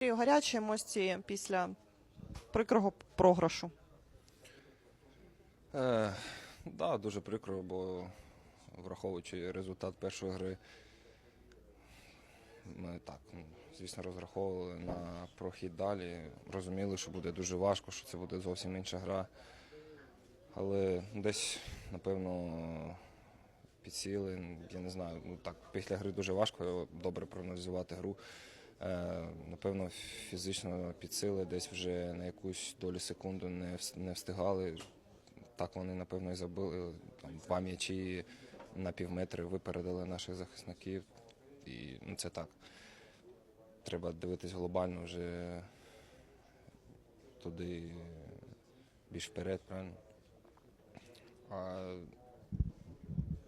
Гарячі емоції після прикрого програшу. Е, да, дуже прикро, бо враховуючи результат першої гри, ми так, ну, звісно, розраховували на прохід далі. Розуміли, що буде дуже важко, що це буде зовсім інша гра. Але десь, напевно, підсіли. Я не знаю, ну так, після гри дуже важко добре проаналізувати гру. Е, напевно, фізично підсили, десь вже на якусь долю секунду не, встигали. Так вони, напевно, і забили. Там два м'ячі на півметри випередили наших захисників. І ну, це так. Треба дивитись глобально вже туди більш вперед, правильно? А,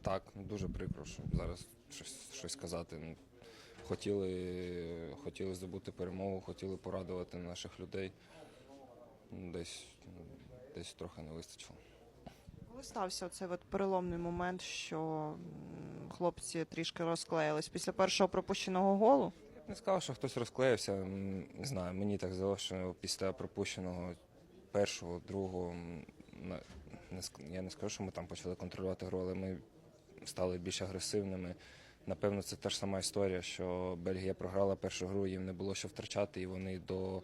так, дуже прикро, що зараз щось, щось сказати. Хотіли, хотіли здобути перемогу, хотіли порадувати наших людей. Десь, десь трохи не вистачило. Коли стався оцей от переломний момент, що хлопці трішки розклеїлись після першого пропущеного голу? Я б не сказав, що хтось розклеївся. Не знаю, мені так здалося, що після пропущеного першого, другого, я не скажу, що ми там почали контролювати гру, але ми стали більш агресивними. Напевно, це та ж сама історія, що Бельгія програла першу гру, їм не було що втрачати, і вони до,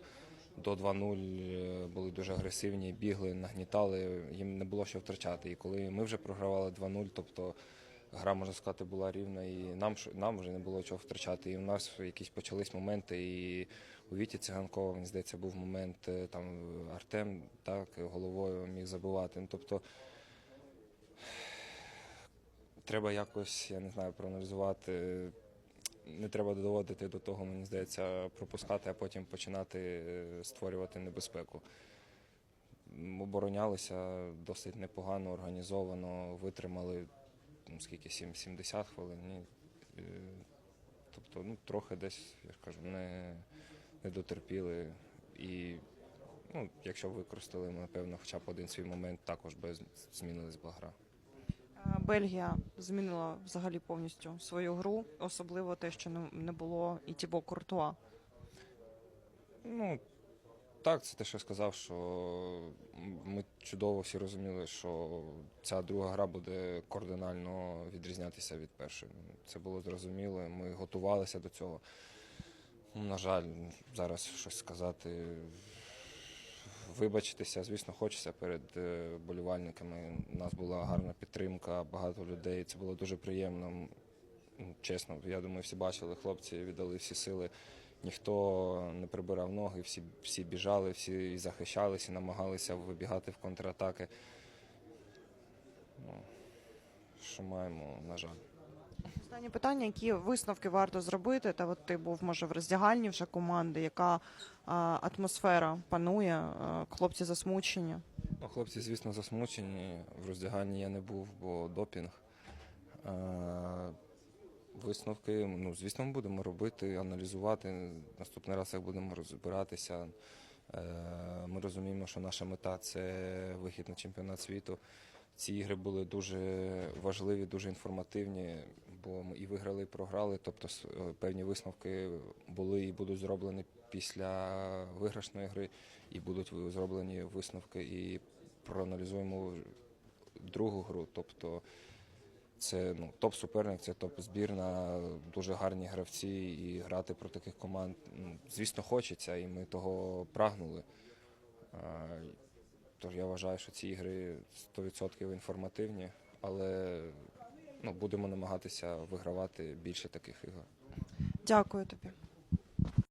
до 2-0 були дуже агресивні, бігли, нагнітали, їм не було що втрачати. І коли ми вже програвали 2-0, тобто гра, можна сказати, була рівна, і нам, нам вже не було чого втрачати. І у нас якісь почались моменти, і у Віті Циганкова, мені здається, був момент, е, там Артем так, головою міг забивати. Ну, тобто треба якось, я не знаю, проаналізувати. Не треба доводити до того, мені здається, пропускати, а потім починати е, створювати небезпеку. Оборонялися досить непогано, організовано, витримали ну, скільки, сім- 70 хвилин. Ні. Е, Тобто, ну, трохи десь, я ж кажу, не, не дотерпіли. І ну, якщо використали, напевно, хоча б один свій момент, також би змінилась була гра. Бельгія змінила взагалі повністю свою гру, особливо те, що не- було і Тібо Куртуа. Ну, так, це те, що я сказав, що ми чудово всі розуміли, що ця друга гра буде кардинально відрізнятися від першої. Це було зрозуміло, ми готувалися до цього. На жаль, зараз щось сказати. Вибачитися, звісно, хочеться перед е, болівальниками. У нас була гарна підтримка, багато людей. Це було дуже приємно. Чесно, я думаю, всі бачили, хлопці віддали всі сили. Ніхто не прибирав ноги, всі, всі біжали, всі захищалися, намагалися вибігати в контратаки. Ну, що маємо, на жаль. Останнє питання: які висновки варто зробити? Та от ти був може в роздягальні вже команди, яка а, атмосфера панує, а, хлопці засмучені. Ну, хлопці, звісно, засмучені. В роздяганні я не був, бо допінг. Е, Висновки, ну, звісно, ми будемо робити, аналізувати. Наступний раз, як будемо розбиратися. Е, Ми розуміємо, що наша мета це вихід на чемпіонат світу. Ці ігри були дуже важливі, дуже інформативні, бо ми і виграли, і програли. Тобто е, певні висновки були і будуть зроблені після виграшної гри, і будуть зроблені висновки і проаналізуємо другу гру. Тобто це ну, топ-суперник, це топ-збірна, дуже гарні гравці, і грати проти таких команд, ну, звісно, хочеться, і ми того прагнули. Тож я вважаю, що ці ігри 100% інформативні, але ну, будемо намагатися вигравати більше таких ігор. Дякую тобі.